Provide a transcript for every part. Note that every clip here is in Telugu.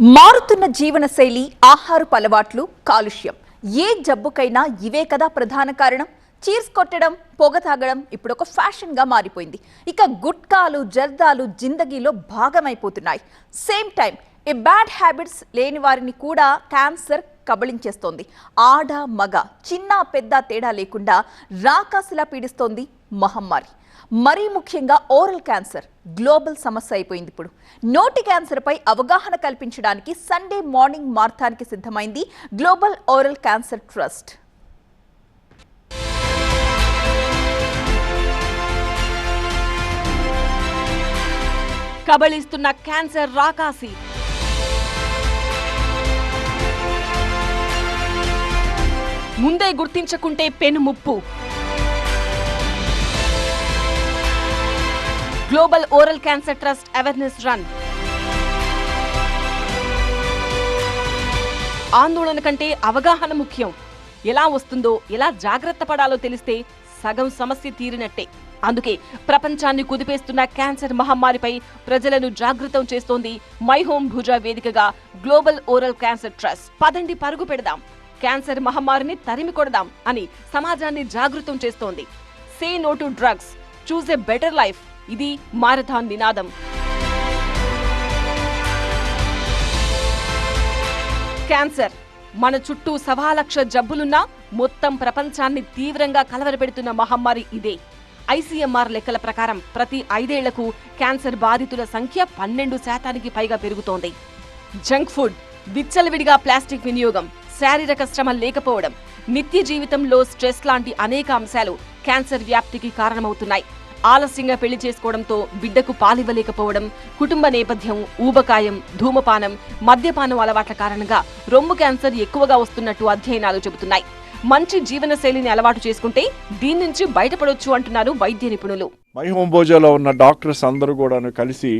మారుతున్న జీవనశైలి ఆహారపు అలవాట్లు కాలుష్యం. ఏ జబ్బుకైనా ఇవే కదా ప్రధాన కారణం? చీర్స్ కొట్టడం పొగ తాగడం ఇప్పుడు ఒక ఫ్యాషన్గా మారిపోయింది. ఇక గుట్కాలు జర్దాలు జిందగీలో భాగమైపోతున్నాయి. Same time a bad habits లేని వారిని కూడా క్యాన్సర్ కబళించేస్తోంది. ఆడ మగ చిన్న పెద్ద తేడా లేకుండా రాకాసులా పీడిస్తోంది మహమ్మారి. మరీ ముఖ్యంగా ఓరల్ క్యాన్సర్ గ్లోబల్ సమస్య అయిపోయింది ఇప్పుడు. నోటి క్యాన్సర్పై అవగాహన కల్పించడానికి సండే మార్నింగ్ మార్తానికి సిద్ధమైంది గ్లోబల్ ఓరల్ క్యాన్సర్ ట్రస్ట్. కబళిస్తున్న క్యాన్సర్ రాకాసి. ముందే గుర్తించకుంటే పెను ముప్పు global oral cancer trust awareness run. ఆందోళన కంటే అవగాహన ముఖ్యం. ఎలా వస్తుందో ఎలా జాగ్రత్త పడాలో తెలిస్తే సగం సమస్య తీరినట్టే. అందుకే ప్రపంచాన్ని కుదిపేస్తున్న క్యాన్సర్ మహమ్మారిపై ప్రజలను జాగృతం చేస్తోంది మై హోమ్ భుజ వేదికగా గ్లోబల్ ఓరల్ క్యాన్సర్ ట్రస్ట్. పదండి పరుగు పెడదాం. క్యాన్సర్ మహమ్మారిని తరిమి కొడదాం అని సమాజాన్ని జాగృతం చేస్తోంది. Say no to drugs. Choose a better life. ఇది మారథాన్ నినాదం. క్యాన్సర్. మన చుట్టూ సవా లక్ష జబ్బులున్నా మొత్తం ప్రపంచాన్ని తీవ్రంగా కలవరపెడుతున్న మహమ్మారి ఇదే. ఐసీఎంఆర్ లెక్కల ప్రకారం ప్రతి ఐదేళ్ళకు క్యాన్సర్ బాధితుల సంఖ్య పన్నెండు శాతానికి పైగా పెరుగుతోంది. జంక్ ఫుడ్ విచ్చలవిడిగా ప్లాస్టిక్ వినియోగం శారీరక శ్రమ లేకపోవడం నిత్య జీవితంలో స్ట్రెస్ లాంటి అనేక అంశాలు క్యాన్సర్ వ్యాప్తికి కారణమవుతున్నాయి. ఆలస్యంగా పెళ్ళి చేసుకోవడంతో బిడ్డకు పాలివ్వలేకపోవడం కుటుంబ నేపథ్యం ఊబకాయం ధూమపానం మద్యపానం అలవాట్ల కారణంగా రొమ్ము క్యాన్సర్ ఎక్కువగా వస్తున్నట్టు అధ్యయనాలు చెబుతున్నాయి. మంచి జీవనశైలిని అలవాటు చేసుకుంటే దీని నుంచి బయటపడొచ్చు అంటున్నారు వైద్య నిపుణులు. మై హోమ్ భోజాలో ఉన్న డాక్టర్స్ అందరూ కూడా కలిసి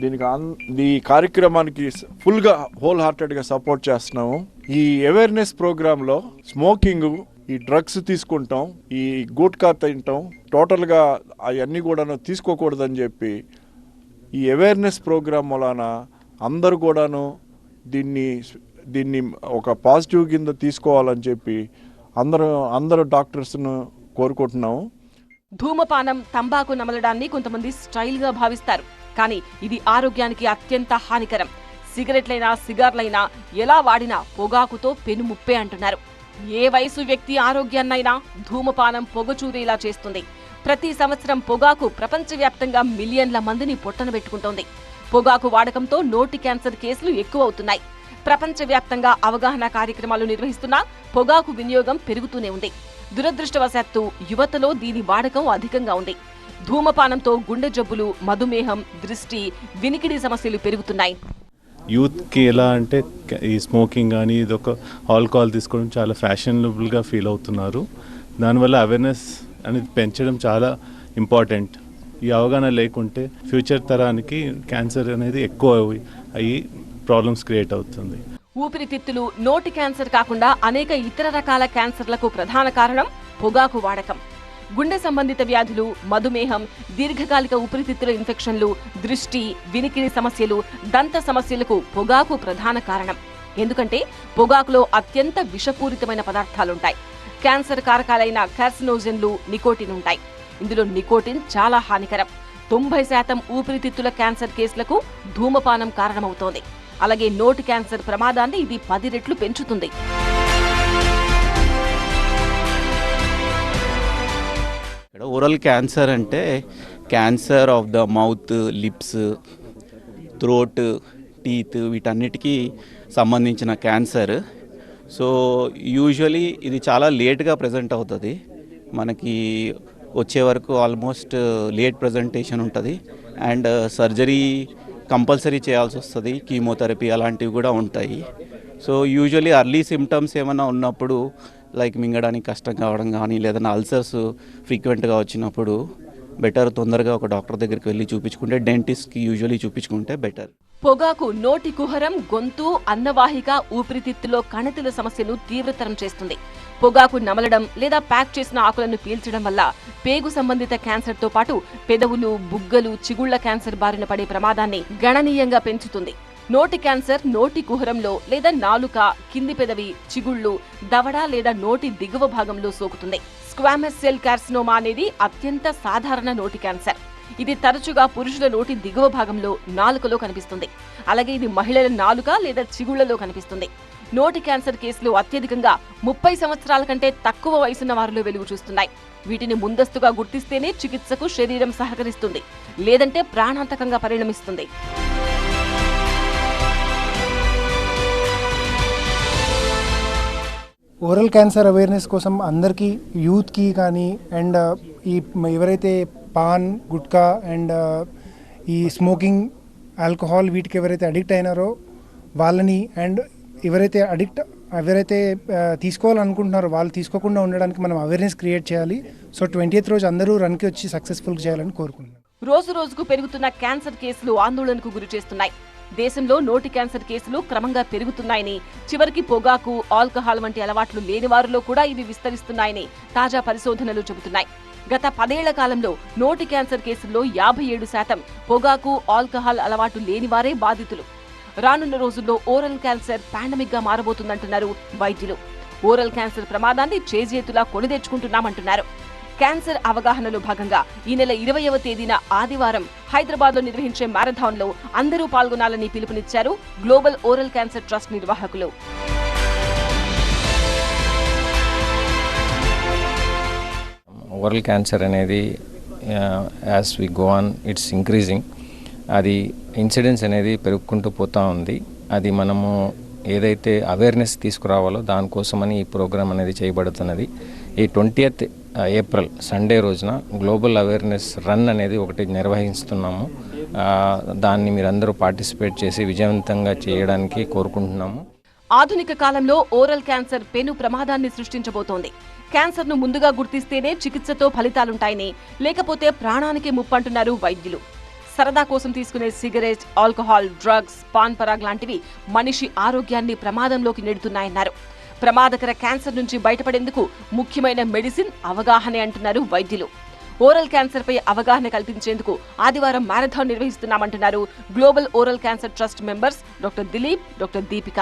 దీనికి ఈ కార్యక్రమానికి ఫుల్గా హోల్ హార్టెడ్గా సపోర్ట్ చేస్తున్నాము. ఈ అవేర్నెస్ ప్రోగ్రాంలో స్మోకింగ్ ఈ డ్రగ్స్ తీసుకుంటాం ఈ గుట్కా తింటాం టోటల్గా అవన్నీ కూడాను తీసుకోకూడదని చెప్పి ఈ అవేర్నెస్ ప్రోగ్రామ్ వలన అందరూ కూడాను దీన్ని దీన్ని ఒక పాజిటివ్ కింద తీసుకోవాలని చెప్పి అందరూ అందరూ డాక్టర్స్ను కోరుకుంటున్నాము ధూమపానం తంబాకు నమలడాన్ని కొంతమంది స్టైల్గా భావిస్తారు. కానీ ఇది ఆరోగ్యానికి అత్యంత హానికరం. సిగరెట్లైనా సిగార్లైనా ఎలా వాడినా పొగాకుతో పెనుముప్పే అంటున్నారు. ఏ వయసు వ్యక్తి ఆరోగ్యాన్నైనా ధూమపానం పొగచూరేలా చేస్తుంది. ప్రతి సంవత్సరం పొగాకు ప్రపంచవ్యాప్తంగా మిలియన్ల మందిని పొట్టన పెట్టుకుంటోంది. పొగాకు వాడకంతో నోటి క్యాన్సర్ కేసులు ఎక్కువ అవుతున్నాయి ప్రపంచవ్యాప్తంగా అవగాహన కార్యక్రమాలు నిర్వహిస్తున్నా పొగాకు వినియోగం పెరుగుతూనే ఉంది. దురదృష్టవశాత్తు యువతలో దీని వాడకం అధికంగా ఉంది. ధూమపానంతో గుండె జబ్బులు మధుమేహం దృష్టి వినికిడి సమస్యలు పెరుగుతున్నాయి. యూత్కి ఎలా అంటే ఈ స్మోకింగ్ కానీ ఇదొక ఆల్కహాల్ తీసుకోవడం చాలా ఫ్యాషనబుల్గా ఫీల్ అవుతున్నారు. దానివల్ల అవేర్నెస్ అనేది పెంచడం చాలా ఇంపార్టెంట్. ఈ అవగాహన లేకుంటే ఫ్యూచర్ తరానికి క్యాన్సర్ అనేది ఎక్కువ అయ్యి ప్రాబ్లమ్స్ క్రియేట్ అవుతుంది. ఊపిరితిత్తులు నోటి క్యాన్సర్ కాకుండా అనేక ఇతర రకాల క్యాన్సర్లకు ప్రధాన కారణం పొగాకు వాడకం. గుండె సంబంధిత వ్యాధులు మధుమేహం దీర్ఘకాలిక ఊపిరితిత్తుల ఇన్ఫెక్షన్లు దృష్టి వినికిడి సమస్యలు దంత సమస్యలకు పొగాకు ప్రధాన కారణం. ఎందుకంటే పొగాకులో అత్యంత విషపూరితమైన పదార్థాలుంటాయి. క్యాన్సర్ కారకాలైన కార్సినోజన్లు నికోటిన్ ఉంటాయి. ఇందులో నికోటిన్ చాలా హానికరం. తొంభై శాతం ఊపిరితిత్తుల క్యాన్సర్ కేసులకు ధూమపానం కారణమవుతోంది. అలాగే నోటి క్యాన్సర్ ప్రమాదాన్ని ఇది పది రెట్లు పెంచుతుంది. ఇక్కడ ఓరల్ క్యాన్సర్ అంటే cancer of the mouth lips throat teeth వీటన్నిటికీ సంబంధించిన క్యాన్సర్ సో యూజువలీ ఇది చాలా లేట్గా ప్రజెంట్ అవుతుంది. మనకి వచ్చే వరకు ఆల్మోస్ట్ లేట్ ప్రజెంటేషన్ ఉంటుంది. అండ్ సర్జరీ కంపల్సరీ చేయాల్సి వస్తుంది. కీమోథెరపీ అలాంటివి కూడా ఉంటాయి. సో యూజువలీ అర్లీ సిమ్టమ్స్ ఏమైనా ఉన్నప్పుడు లైక్ మింగడానికి కష్టం కావడం కానీ లేదన్నా అల్సర్స్ ఫ్రీక్వెంట్గా వచ్చినప్పుడు బెటర్ తొందరగా ఒక డాక్టర్ దగ్గరికి వెళ్ళి చూపించుకుంటే డెంటిస్ట్కి యూజువలీ చూపించుకుంటే బెటర్. పొగాకు నోటి కుహరం గొంతు అన్నవాహిక ఊపిరితిత్తులో కణితుల సమస్యను తీవ్రతరం చేస్తుంది. పొగాకు నమలడం లేదా ప్యాక్ చేసిన ఆకులను పీల్చడం వల్ల పేగు సంబంధిత క్యాన్సర్తో పాటు పెదవులు బుగ్గలు చిగుళ్ళ క్యాన్సర్ బారిన పడే ప్రమాదాన్ని గణనీయంగా పెంచుతుంది. నోటి క్యాన్సర్ నోటి కుహరంలో లేదా నాలుక కింది పెదవి చిగుళ్ళు దవడ లేదా నోటి దిగువ భాగంలో సోకుతుంది. స్క్వామస్ సెల్ కార్సినోమా అనేది అత్యంత సాధారణ నోటి క్యాన్సర్. ఇది తరచుగా పురుషుల నోటి దిగువ భాగంలో నాలుకలో కనిపిస్తుంది. అలాగే ఇది మహిళల నాలుక లేదా చిగుళ్ళలో కనిపిస్తుంది. నోటి క్యాన్సర్ కేసులు అత్యధికంగా ముప్పై సంవత్సరాల కంటే తక్కువ వయసున్న వారిలో వెలుగు చూస్తున్నాయి. వీటిని ముందస్తుగా గుర్తిస్తేనే చికిత్సకు శరీరం సహకరిస్తుంది. లేదంటే ప్రాణాంతకంగా పరిణమిస్తుంది. ఓరల్ క్యాన్సర్ అవేర్నెస్ కోసం అందరికీ యూత్కి కానీ అండ్ ఈ ఎవరైతే పాన్ గుట్కా అండ్ uh, ఈ స్మోకింగ్ ఆల్కహాల్ వీటికి ఎవరైతే అడిక్ట్ అయినారో వాళ్ళని అండ్ ఎవరైతే అడిక్ట్ ఎవరైతే uh, తీసుకోవాలనుకుంటున్నారో వాళ్ళు తీసుకోకుండా ఉండడానికి మనం అవేర్నెస్ క్రియేట్ చేయాలి. సో ట్వంటీ రోజు అందరూ రన్కి వచ్చి సక్సెస్ఫుల్ చేయాలని కోరుకుంటున్నాను రోజు రోజుకు పెరుగుతున్న క్యాన్సర్ కేసులు ఆందోళనకు గురి చేస్తున్నాయి. దేశంలో నోటి క్యాన్సర్ కేసులు క్రమంగా పెరుగుతున్నాయని చివరికి పొగాకు ఆల్కహాల్ వంటి అలవాట్లు లేని వారిలో కూడా ఇవి విస్తరిస్తున్నాయని తాజా పరిశోధనలు చెబుతున్నాయి. గత పదేళ్ళ కాలంలో నోటి క్యాన్సర్ కేసుల్లో యాభై ఏడు శాతం పొగాకు ఆల్కహాల్ అలవాటు లేనివారే బాధితులు. రానున్న రోజుల్లో ఓరల్ క్యాన్సర్ పాండమిక్గా మారబోతుందంటున్నారు వైద్యులు. ఓరల్ క్యాన్సర్ ప్రమాదాన్ని చేజేతులా కొని తెచ్చుకుంటున్నామంటున్నారు. క్యాన్సర్ అవగాహనలో భాగంగా ఈ నెల ఇరవయవ తేదీన ఆదివారం హైదరాబాద్లో నిర్వహించే మారథాన్లో అందరూ పాల్గొనాలని పిలుపునిచ్చారు గ్లోబల్ ఓరల్ క్యాన్సర్ ట్రస్ట్ నిర్వాహకులు. ఓరల్ క్యాన్సర్ అనేది as we go on it's increasing. అది ఇన్సిడెన్స్ అనేది పెరుగుకుంటూ పోతూ ఉంది. అది మనము ఏదైతే అవేర్నెస్ తీసుకురావాలో దానికోసమని ఈ ప్రోగ్రామ్ అనేది చేయబడుతున్నది. ఈ ట్వంటీయత్ ఏప్రిల్ సండే రోజున గ్లోబల్ అవేర్నెస్ రన్ అనేది ఒకటి నిర్వహిస్తున్నాము. దాన్ని మీరందరూ పార్టిసిపేట్ చేసి విజయవంతంగా చేయడానికి కోరుకుంటున్నాము. ఆధునిక కాలంలో ఓరల్ క్యాన్సర్ పెను ప్రమాదాన్ని సృష్టించబోతోంది. క్యాన్సర్ను ముందుగా గుర్తిస్తేనే చికిత్సతో ఫలితాలుంటాయని లేకపోతే ప్రాణానికి ముప్పంటున్నారు వైద్యులు. సరదా కోసం తీసుకునే cigarette alcohol drugs Pan Parag లాంటివి మనిషి ఆరోగ్యాన్ని ప్రమాదంలోకి నెడుతున్నాయన్నారు. ప్రమాదకర క్యాన్సర్ నుంచి బయటపడేందుకు ముఖ్యమైన మెడిసిన్ అవగాహనే అంటున్నారు వైద్యులు. ఓరల్ క్యాన్సర్ పై అవగాహన కల్పించేందుకు ఆదివారం marathon నిర్వహిస్తున్నామంటున్నారు global oral cancer trust members doctor Dilip doctor Deepika.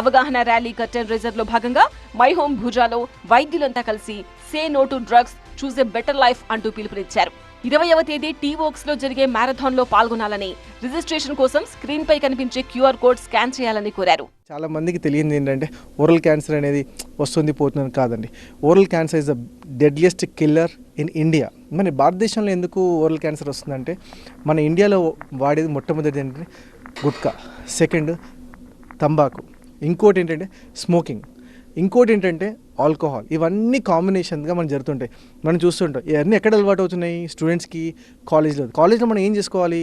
అవగాహన ర్యాలీ కర్టెన్ రేజర్లో భాగంగా మై హోమ్ భుజాలో వైద్యులంతా కలిసి సే నో టు డ్రగ్స్ చూసే ఎ బెటర్ లైఫ్ అంటూ పిలుపునిచ్చారు. ఇరవైవ తేదీ టీ వోక్స్లో జరిగే మ్యారథాన్లో లో పాల్గొనాలని రిజిస్ట్రేషన్ కోసం స్క్రీన్ పై కనిపించే క్యూఆర్ కోడ్ స్కాన్ చేయాలని కోరారు. చాలా మందికి తెలియంది ఏంటంటే ఓరల్ క్యాన్సర్ అనేది వస్తుంది పోతుంది కాదండి. Oral cancer is the deadliest killer in India మన భారతదేశంలో ఎందుకు ఓరల్ క్యాన్సర్ వస్తుందంటే మన ఇండియాలో వాడేది మొట్టమొదటి ఏంటంటే గుట్కా సెకండ్ తంబాకు. ఇంకోటి ఏంటంటే స్మోకింగ్ ఇంకోటి ఏంటంటే ఆల్కహాల్. ఇవన్నీ కాంబినేషన్గా మనం జరుగుతుంటాయి. మనం చూస్తుంటాం. ఇవన్నీ ఎక్కడ అలవాటు అవుతున్నాయి? స్టూడెంట్స్కి కాలేజ్లో. కాలేజ్లో మనం ఏం చేసుకోవాలి?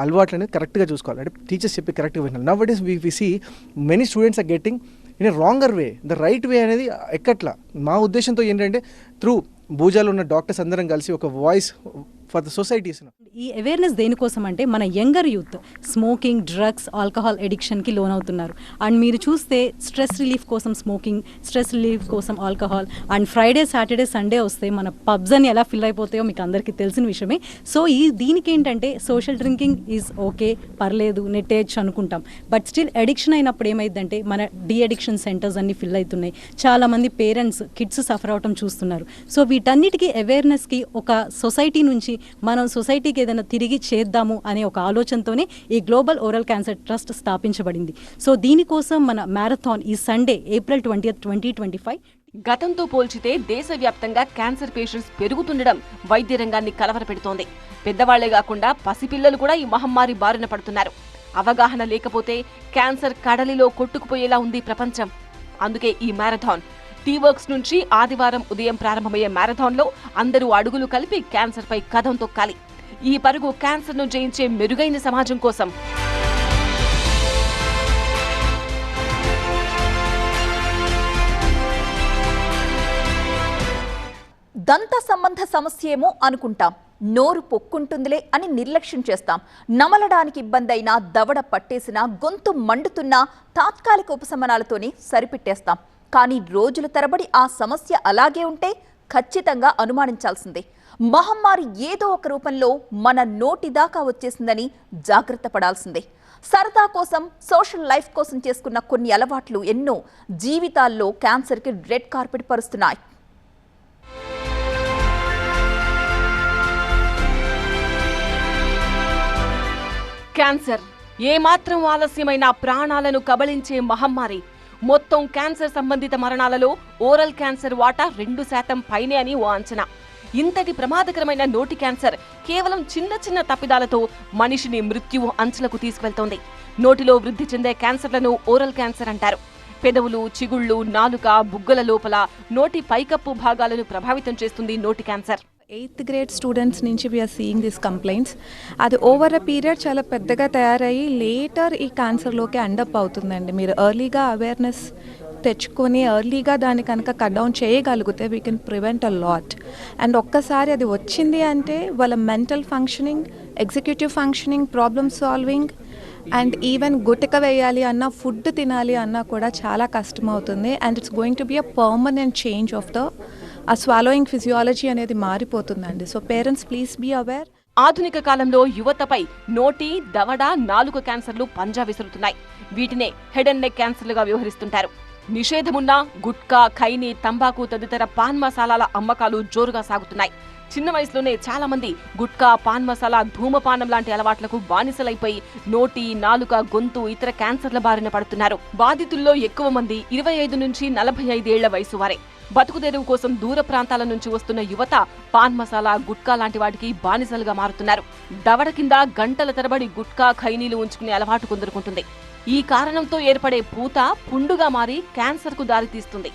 అలవాట్లు అనేది కరెక్ట్గా చూసుకోవాలి. అంటే టీచర్స్ చెప్పి కరెక్ట్గా వినాలి now it is we we see many students are getting in a wronger way the right way అనేది ఎక్కట్లా? మా ఉద్దేశంతో ఏంటంటే త్రూ భూజాలు ఉన్న డాక్టర్స్ అందరం కలిసి ఒక వాయిస్ ఫర్ ద సొసైటీస్ ఈ అవేర్నెస్ దేనికోసం అంటే మన younger youth smoking drugs alcohol ఎడిక్షన్కి లోన్ అవుతున్నారు అండ్ మీరు చూస్తే స్ట్రెస్ రిలీఫ్ కోసం స్మోకింగ్ స్ట్రెస్ రిలీఫ్ కోసం alcohol and Friday Saturday Sunday వస్తే మన పబ్స్ అని ఎలా ఫిల్ అయిపోతాయో మీకు అందరికీ తెలిసిన విషయమే. సో ఈ దీనికి ఏంటంటే సోషల్ డ్రింకింగ్ ఈజ్ ఓకే పర్లేదు నెట్టేయచ్చు అనుకుంటాం. బట్ స్టిల్ అడిక్షన్ అయినప్పుడు ఏమైందంటే మన డి అడిక్షన్ సెంటర్స్ అన్ని ఫిల్ అవుతున్నాయి. చాలా మంది పేరెంట్స్ కిడ్స్ సఫర్ అవటం చూస్తున్నారు. సో వీటన్నిటికీ అవేర్నెస్కి ఒక సొసైటీ నుంచి మనం సొసైటీకి ఏదైనా తిరిగి చేద్దాము అనే ఒక ఆలోచనతోనే ఈ గ్లోబల్ ఓరల్ క్యాన్సర్ ట్రస్ట్ స్థాపించబడింది. సో దీనికోసం మన మ్యారథాన్ ఈ Sunday April twenty twenty twenty five. గతంతో పోల్చితే దేశవ్యాప్తంగా క్యాన్సర్ పేషెంట్స్ పెరుగుతుండడం వైద్య రంగాన్ని కలవరపెడుతోంది. పెద్దవాళ్ళే కాకుండా పసిపిల్లలు కూడా ఈ మహమ్మారి బారిన పడుతున్నారు. అవగాహన లేకపోతే క్యాన్సర్ కడలిలో కొట్టుకుపోయేలా ఉంది ప్రపంచం. అందుకే ఈ మారథాన్ టీ వర్క్స్ నుంచి ఆదివారం ఉదయం ప్రారంభమయ్యే మ్యారథాన్లో అందరూ అడుగులు కలిపి క్యాన్సర్పై కథం తొక్కాలి. ఈ పరుగు క్యాన్సర్ను జయించే మెరుగైన సమాజం కోసం. దంత సంబంధ సమస్య ఏమో అనుకుంటాం. నోరు పొక్కుంటుందిలే అని నిర్లక్ష్యం చేస్తాం. నమలడానికి ఇబ్బంది అయినా దవడ పట్టేసినా గొంతు మండుతున్నా తాత్కాలిక ఉపశమనాలతోనే సరిపెట్టేస్తాం. కానీ రోజుల తరబడి ఆ సమస్య అలాగే ఉంటే ఖచ్చితంగా అనుమానించాల్సిందే. మహమ్మారి ఏదో ఒక రూపంలో మన నోటి దాకా వచ్చేసిందని జాగ్రత్త పడాల్సిందే. సరదా కోసం సోషల్ లైఫ్ కోసం చేసుకున్న కొన్ని అలవాట్లు ఎన్నో జీవితాల్లో క్యాన్సర్కి రెడ్ కార్పెట్ పరుస్తున్నాయి. క్యాన్సర్ ఏమాత్రం ఆలస్యమైన ప్రాణాలను కబళించే మహమ్మారి మొత్తం క్యాన్సర్ సంబంధిత మరణాలలో ఓరల్ క్యాన్సర్ వాటా రెండు శాతం పైనే అని ఓ అంచనా. ఇంతటి ప్రమాదకరమైన నోటి క్యాన్సర్ కేవలం చిన్న చిన్న తప్పిదాలతో మనిషిని మృత్యువు అంచులకు తీసుకువెళ్తోంది. నోటిలో వృద్ధి చెందే క్యాన్సర్లను ఓరల్ క్యాన్సర్ అంటారు. పెదవులు చిగుళ్ళు నాలుక బుగ్గల లోపల నోటి పైకప్పు భాగాలను ప్రభావితం చేస్తుంది నోటి క్యాన్సర్. ఎయిత్ గ్రేడ్ స్టూడెంట్స్ నుంచి we are seeing this complaints అది ఓవర్ అ పీరియడ్ చాలా పెద్దగా తయారయ్యి లేటర్ ఈ క్యాన్సర్లోకి అండప్ అవుతుందండి. మీరు ఎర్లీగా అవేర్నెస్ తెచ్చుకొని ఎర్లీగా దాన్ని కనుక కట్ డౌన్ చేయగలిగితే we can prevent a lot and ఒక్కసారి అది వచ్చింది అంటే వాళ్ళ mental functioning executive functioning problem solving and even గుటక వేయాలి అన్న ఫుడ్ తినాలి అన్నా కూడా చాలా కష్టం అవుతుంది and it's going to be a permanent change of the ah swallowing physiology అనేది మారిపోతుందండి. So parents please be aware ఆధునిక కాలంలో యువతపై నోటి దవడ నాలుక క్యాన్సర్లు పంజా విసురుతున్నాయి. వీటినే హెడ్ అండ్ నెక్ క్యాన్సర్లుగా వ్యవహరిస్తుంటారు. నిషేధమున్న గుట్కా ఖైని తంబాకు తదితర పాన్ మసాలాల అమ్మకాలు జోరుగా సాగుతున్నాయి. చిన్న వయసులోనే చాలా మంది గుట్కా పాన్ మసాలా ధూమపానం లాంటి అలవాట్లకు బానిసలైపోయి నోటి నాలుక గొంతు ఇతర క్యాన్సర్ల బారిన పడుతున్నారు. బాధితుల్లో ఎక్కువ మంది ఇరవై ఐదు నుంచి నలభై ఐదేళ్ళ వయసు వారే. బతుకుదెరువు కోసం దూర ప్రాంతాల నుంచి వస్తున్న యువత పాన్ మసాలా గుట్కా లాంటి వాటికి బానిసలుగా మారుతున్నారు. దవడ కింద గంటల తరబడి గుట్కా ఖైనీలు ఉంచుకునే అలవాటు కొందరుకుంటుంది. ఈ కారణంతో ఏర్పడే పూత పుండుగా మారి క్యాన్సర్కు దారితీస్తుంది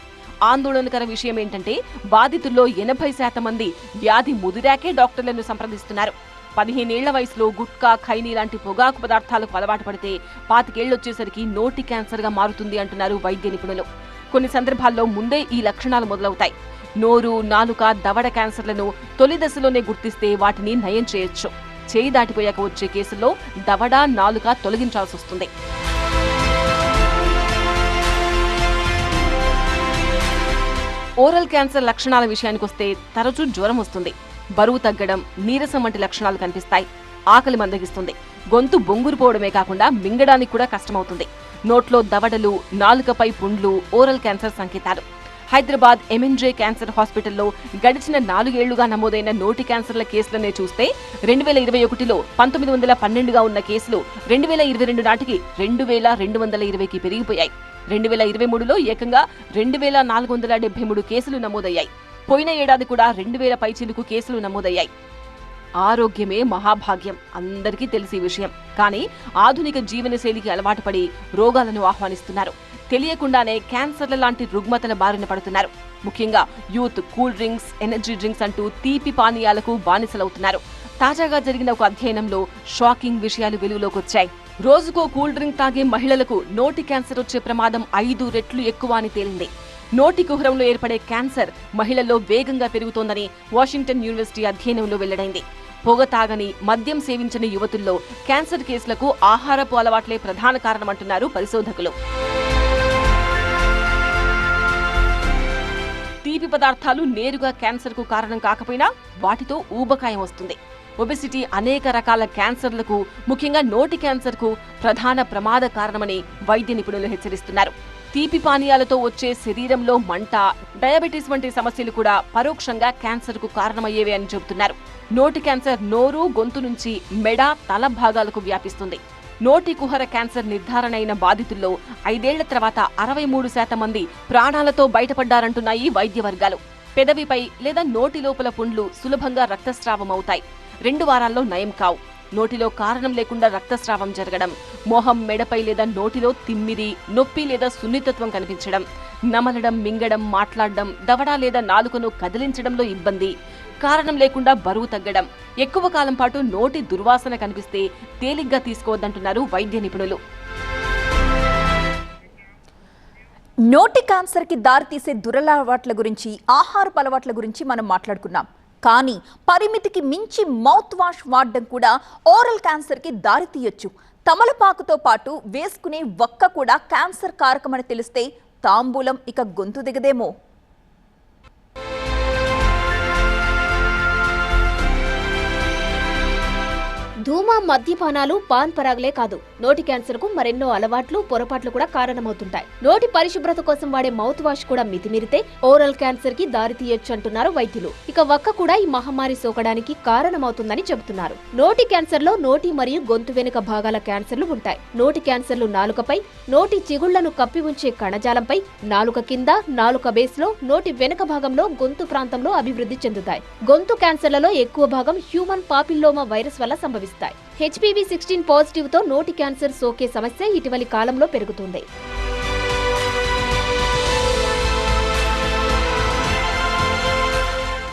ఆందోళనకర విషయం ఏంటంటే బాధితుల్లో ఎనభై శాతం మంది వ్యాధి ముదిరాకే డాక్టర్లను సంప్రదిస్తున్నారు. పదిహేనేళ్ళ వయసులో గుట్కా ఖైనీ లాంటి పొగాకు పదార్థాలకు అలవాటు పడితే పాతికేళ్ళొచ్చేసరికి నోటి క్యాన్సర్గా మారుతుంది అంటున్నారు వైద్య నిపుణులు. కొన్ని సందర్భాల్లో ముందే ఈ లక్షణాలు మొదలవుతాయి. నోరు నాలుక దవడ క్యాన్సర్లను తొలి దశలోనే గుర్తిస్తే వాటిని నయం చేయొచ్చు. చేయి దాటిపోయాక వచ్చే కేసుల్లో దవడ నాలుక తొలగించాల్సి వస్తుంది. ఓరల్ క్యాన్సర్ లక్షణాల విషయానికి వస్తే తరచూ జ్వరం వస్తుంది. బరువు తగ్గడం నీరసం వంటి లక్షణాలు కనిపిస్తాయి. ఆకలి మందగిస్తుంది. గొంతు బొంగురుపోవడమే కాకుండా మింగడానికి కూడా కష్టమవుతుంది. నోట్లో దవడలు నాలుకపై పుండ్లు ఓరల్ క్యాన్సర్ సంకేతాలు. హైదరాబాద్ ఎంఎన్జే క్యాన్సర్ హాస్పిటల్లో గడిచిన నాలుగేళ్ళుగా నమోదైన నోటి క్యాన్సర్ల కేసులనే చూస్తే రెండు వేల ఇరవై ఒకటిలో పంతొమ్మిది వందల పన్నెండుగా ఉన్న కేసులు రెండు వేల ఇరవై రెండు నాటికి రెండు వేల రెండు వందల ఇరవైకి పెరిగిపోయాయి. రెండు వేల ఇరవై మూడులో ఏకంగా రెండు వేల నాలుగు వందల డెబ్బై మూడు కేసులు నమోదయ్యాయి. పోయిన ఏడాది కూడా రెండు వేల పైచిలుకు కేసులు నమోదయ్యాయి. ఆరోగ్యమే మహాభాగ్యం. అందరికీ తెలిసే విషయం. కానీ ఆధునిక జీవనశైలికి అలవాటు పడి రోగాలను ఆహ్వానిస్తున్నారు. తెలియకుండానే క్యాన్సర్ల లాంటి రుగ్మతల బారిన పడుతున్నారు. ముఖ్యంగా youth cool drinks energy drinks అంటూ తీపి పానీయాలకు బానిసలవుతున్నారు. తాజాగా జరిగిన ఒక అధ్యయనంలో షాకింగ్ విషయాలు వెలుగులోకి వచ్చాయి. రోజుకో కూల్ డ్రింక్ తాగే మహిళలకు నోటి క్యాన్సర్ వచ్చే ప్రమాదం ఐదు రెట్లు ఎక్కువ అని తేలింది. నోటి కుహరంలో ఏర్పడే క్యాన్సర్ మహిళల్లో వేగంగా పెరుగుతోందని వాషింగ్టన్ యూనివర్సిటీ అధ్యయనంలో వెల్లడైంది. పొగ తాగని మద్యం సేవించని యువతుల్లో క్యాన్సర్ కేసులకు ఆహారపు అలవాట్లే ప్రధాన కారణమంటున్నారు పరిశోధకులు. తీపి పదార్థాలు నేరుగా క్యాన్సర్కు కారణం కాకపోయినా వాటితో ఊబకాయం వస్తుంది. ఒబెసిటీ అనేక రకాల క్యాన్సర్లకు ముఖ్యంగా నోటి క్యాన్సర్కు ప్రధాన ప్రమాద కారణమని వైద్య నిపుణులు హెచ్చరిస్తున్నారు. తీపి పానీయాలతో వచ్చే శరీరంలో మంట డయాబెటీస్ వంటి సమస్యలు కూడా పరోక్షంగా క్యాన్సర్కు కారణమయ్యేవి అని చెబుతున్నారు. నోటి క్యాన్సర్ నోరు గొంతు నుంచి మెడ తల భాగాలకు వ్యాపిస్తుంది. నోటి కుహర క్యాన్సర్ నిర్ధారణ అయిన బాధితుల్లో ఐదేళ్ళ తర్వాత అరవై మూడు శాతం మంది ప్రాణాలతో బయటపడ్డారంటున్నాయి వైద్య వర్గాలు. పెదవిపై లేదా నోటి లోపల పుండ్లు సులభంగా రక్తస్రావం అవుతాయి రెండు వారాల్లో నయం కావు. నోటిలో కారణం లేకుండా రక్తస్రావం జరగడం మొహం మెడపై లేదా నోటిలో తిమ్మిరి నొప్పి లేదా సున్నితత్వం కనిపించడం నమలడం మింగడం మాట్లాడడం దవడ లేదా నాలుకను కదిలించడంలో ఇబ్బంది కారణం లేకుండా బరువు తగ్గడం. ఎక్కువ కాలం పాటు నోటి దుర్వాసన కనిపిస్తే తేలిగ్గా తీసుకోవద్దంటున్నారు వైద్య నిపుణులు. నోటి క్యాన్సర్కి దారితీసే దురలవాట్ల గురించి ఆహారపు అలవాట్ల గురించి మనం మాట్లాడుకున్నాం. కానీ పరిమితికి మించి మౌత్ వాష్ వాడడం కూడా ఓరల్ క్యాన్సర్కి దారితీయొచ్చు తమలపాకుతో పాటు వేసుకునే వక్క కూడా క్యాన్సర్ కారకమని తెలిస్తే తాంబూలం ఇక గొంతు దిగదేమో. ధూమ మద్యపానాలు పాన్ పరాగులే కాదు. నోటి క్యాన్సర్కు మరెన్నో అలవాట్లు పొరపాట్లు కూడా కారణమవుతుంటాయి. నోటి పరిశుభ్రత కోసం వాడే మౌత్ వాష్ కూడా మితిమీరితే ఓరల్ క్యాన్సర్కి దారి తీయొచ్చు అంటున్నారు వైద్యులు. ఇక వక్క కూడా ఈ మహమ్మారి సోకడానికి కారణమవుతుందని చెబుతున్నారు. నోటి క్యాన్సర్లో నోటి మరియు గొంతు వెనుక భాగాల క్యాన్సర్లు ఉంటాయి. నోటి క్యాన్సర్లు నాలుకపై నోటి చిగుళ్ళను కప్పి ఉంచే కణజాలంపై నాలుక కింద నాలుక బేస్లో నోటి వెనుక భాగంలో గొంతు ప్రాంతంలో అభివృద్ధి చెందుతాయి. గొంతు క్యాన్సర్లలో ఎక్కువ భాగం హ్యూమన్ పాపిల్లోమా వైరస్ వల్ల సంభవిస్తాయి హెచ్పివి సిక్స్టీన్ పాజిటివ్తో నోటి క్యాన్సర్ సోకే సమస్య ఇటీవలి కాలంలో పెరుగుతుంది.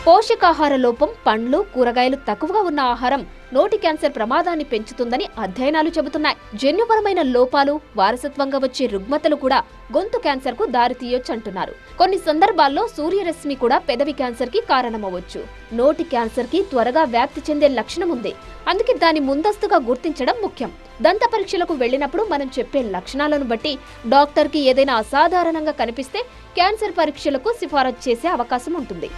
పోషకాహార లోపం పండ్లు కూరగాయలు తక్కువగా ఉన్న ఆహారం నోటి క్యాన్సర్ ప్రమాదాన్ని పెంచుతుందని అధ్యయనాలు చెబుతున్నాయి. జన్యుపరమైన లోపాలు వారసత్వంగా వచ్చే రుగ్మతలు కూడా గొంతు క్యాన్సర్కు దారితీయొచ్చు అంటున్నారు కొన్ని సందర్భాల్లో సూర్యరశ్మి కూడా పెదవి క్యాన్సర్కి కారణమవచ్చు నోటి క్యాన్సర్కి త్వరగా వ్యాప్తి చెందే లక్షణం ఉంది. అందుకే దాన్ని ముందస్తుగా గుర్తించడం ముఖ్యం. దంత పరీక్షలకు వెళ్ళినప్పుడు మనం చెప్పే లక్షణాలను బట్టి డాక్టర్కి ఏదైనా అసాధారణంగా కనిపిస్తే క్యాన్సర్ పరీక్షలకు సిఫారసు చేసే అవకాశం ఉంటుంది.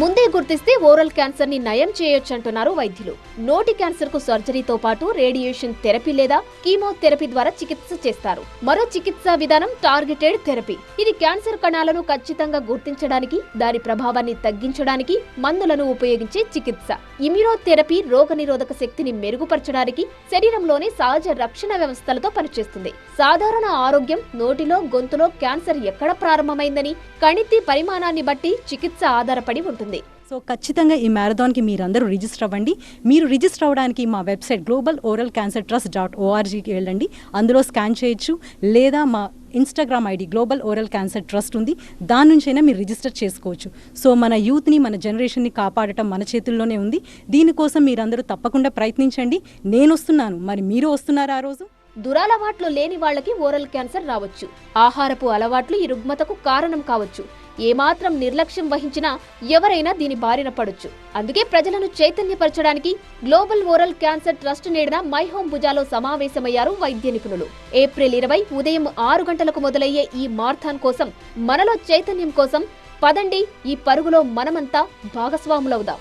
ముందే గుర్తిస్తే ఓరల్ క్యాన్సర్ని నయం చేయొచ్చంటున్నారు వైద్యులు. నోటి క్యాన్సర్కు సర్జరీతో పాటు రేడియేషన్ థెరపీ లేదా కీమోథెరపీ ద్వారా చికిత్స చేస్తారు. మరో చికిత్సా విధానం టార్గెటెడ్ థెరపీ. ఇది క్యాన్సర్ కణాలను ఖచ్చితంగా గుర్తించడానికి దాని ప్రభావాన్ని తగ్గించడానికి మందులను ఉపయోగించే చికిత్స. ఇమ్యునోథెరపీ రోగనిరోధక శక్తిని మెరుగుపరచడానికి శరీరంలోని సహజ రక్షణ వ్యవస్థలతో పనిచేస్తుంది. సాధారణ ఆరోగ్యం నోటిలో గొంతులో క్యాన్సర్ ఎక్కడ ప్రారంభమైందని కణితి పరిమాణాన్ని బట్టి చికిత్స ఆధారపడి ఉంటుంది. ఉంటుంది సో ఖచ్చితంగా ఈ మ్యారథాన్కి మీరందరూ రిజిస్టర్ అవ్వండి. మీరు రిజిస్టర్ అవ్వడానికి మా website global oral cancer trust dot ఓఆర్జీకి వెళ్ళండి. అందులో స్కాన్ చేయొచ్చు. లేదా మా Instagram ID global oral cancer trust ఉంది. దాని నుంచైనా మీరు రిజిస్టర్ చేసుకోవచ్చు. సో మన యూత్ని మన జనరేషన్ని కాపాడటం మన చేతుల్లోనే ఉంది. దీనికోసం మీరందరూ తప్పకుండా ప్రయత్నించండి. నేను వస్తున్నాను. మరి మీరు వస్తున్నారా ఆ రోజు? దురలవాట్లు లేని వాళ్ళకి ఓరల్ క్యాన్సర్ రావచ్చు. ఆహారపు అలవాట్లు ఈ రుగ్మతకు కారణం కావచ్చు. ఏమాత్రం నిర్లక్ష్యం వహించినా ఎవరైనా దీని బారిన పడొచ్చు. అందుకే ప్రజలను చైతన్యపరచడానికి గ్లోబల్ ఓరల్ క్యాన్సర్ ట్రస్ట్ నేడిన మై హోమ్ భుజాలో సమావేశమయ్యారు వైద్య నిపుణులు. ఏప్రిల్ ఇరవై ఉదయం ఆరు గంటలకు మొదలయ్యే ఈ మార్థాన్ కోసం మనలో చైతన్యం కోసం పదండి ఈ పరుగులో మనమంతా భాగస్వాములవుదాం.